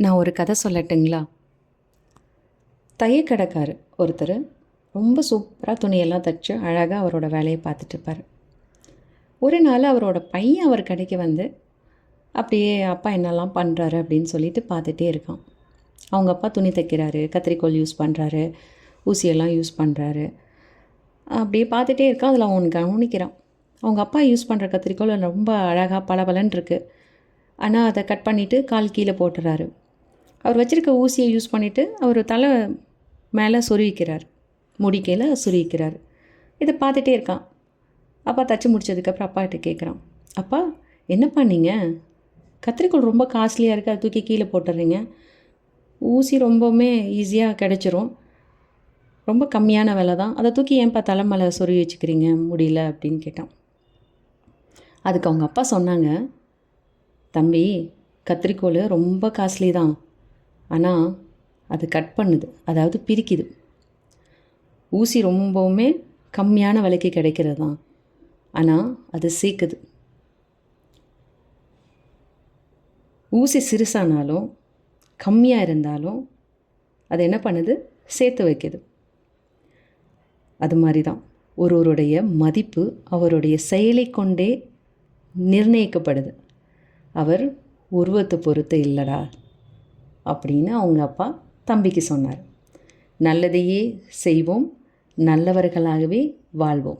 நான் ஒரு கதை சொல்லட்டுங்களா? தையக்கடைக்கார் ஒருத்தர் ரொம்ப சூப்பராக துணியெல்லாம் தைச்சு அழகாக அவரோட வேலையை பார்த்துட்டு இருப்பார். ஒரு நாள் அவரோட பையன் அவர் கடைக்கு வந்து அப்படியே அப்பா என்னெல்லாம் பண்ணுறாரு அப்படின்னு சொல்லிட்டு பார்த்துட்டே இருக்கான். அவங்க அப்பா துணி தைக்கிறாரு கத்திரிக்கோல் யூஸ் பண்ணுறாரு ஊசியெல்லாம் யூஸ் பண்ணுறாரு அப்படியே பார்த்துட்டே இருக்கான் அதில் அவன் கவனிக்கிறான். அவங்க அப்பா யூஸ் பண்ணுற கத்திரிக்கோல் ரொம்ப அழகாக பளபளன்னு இருக்குது ஆனால் அதை கட் பண்ணிவிட்டு கால் கீழே போட்டுறாரு. அவர் வச்சுருக்க ஊசியை யூஸ் பண்ணிவிட்டு அவர் தலை மேலே சொருவிக்கிறார். முடிக்கையில் சொருவிக்கிறார். இதை பார்த்துட்டே இருக்கான். அப்பா தச்சு முடிச்சதுக்கப்புறம் அப்பாகிட்ட கேட்குறான் அப்பா என்ன பண்ணீங்க கத்திரிக்கோல் ரொம்ப காஸ்ட்லியாக இருக்குது அதை தூக்கி கீழே போட்டுறீங்க. ஊசி ரொம்பவுமே ஈஸியாக கிடச்சிரும். ரொம்ப கம்மியான விலை தான். அதை தூக்கி ஏன்ப்பா தலை மேலே சொருவி வச்சுக்கிறீங்க முடியல? அப்படின்னு கேட்டான். அதுக்கு அவங்க அப்பா சொன்னாங்க தம்பி கத்திரிக்கோல் ரொம்ப காஸ்ட்லி தான். ஆனால் அது கட் பண்ணுது. அதாவது பிரிக்குது. ஊசி ரொம்பவுமே கம்மியான விலைக்கு கிடைக்கிறது தான் ஆனால் அது சேர்க்குது. ஊசி சிறுசானாலும் கம்மியாக இருந்தாலும் அது என்ன பண்ணுது? சேர்த்து வைக்குது. அது மாதிரி தான் ஒருவருடைய மதிப்பு அவருடைய செயலை கொண்டே நிர்ணயிக்கப்படுது. அவர் உருவத்தை பொறுத்து இல்லைடா. அப்படின்னு அவங்க அப்பா தம்பிக்கு சொன்னார். நல்லதையே செய்வோம் நல்லவர்களாகவே வாழ்வோம்.